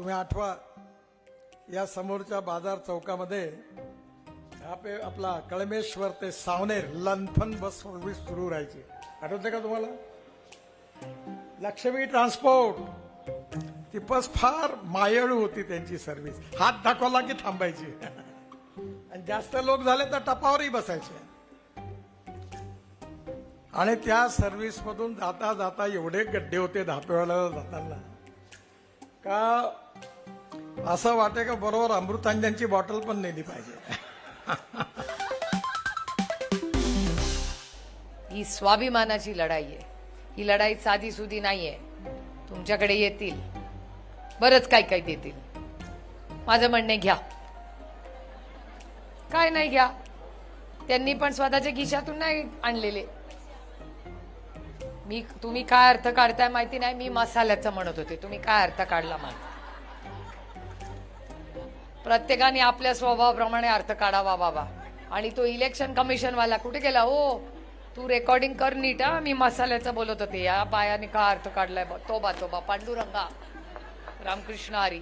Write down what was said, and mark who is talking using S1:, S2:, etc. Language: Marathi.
S1: तुम्ही आठवा या समोरच्या बाजार चौकामध्ये आपे आपला कळमेश्वर ते सावनेर लंथन बस सर्व्हिस सुरू राहायची. आठवते का तुम्हाला? लक्ष्मी ट्रान्सपोर्ट. ती बस फार मायाळू होती त्यांची सर्व्हिस हात दाखवला की थांबायची. आणि जास्त लोक झाले तर टपावरही बसायचे. आणि त्या सर्व्हिस मधून जाता जाता एवढे गड्डे होते धापेवाला जाताना. का असं वाटे का बरोबर अमृतांजांची बॉटल पण नेली पाहिजे.
S2: ही स्वाभिमानाची लढाई आहे. ही लढाई साधी सुधी नाहीये. तुमच्याकडे येतील. बरंच काय काय देतील. माझं म्हणणे घ्या. काय नाही घ्या. त्यांनी पण स्वतःच्या खिशातून नाही आणलेले. मी तुम्ही काय अर्थ काढताय माहिती नाही. मी मसाल्याचं म्हणत होते. तुम्ही काय अर्थ काढला मला? प्रत्येकाने आपल्या स्वभावाप्रमाणे अर्थ काढावा बाबा. आणि तो इलेक्शन कमिशनवाला कुठे गेला? हो तू रेकॉर्डिंग कर नीट हा. मी मसाल्याचं बोलत होते. या बायाने का अर्थ काढलाय? बा- तोबा तोबा पांडुरंगा रामकृष्ण हरी.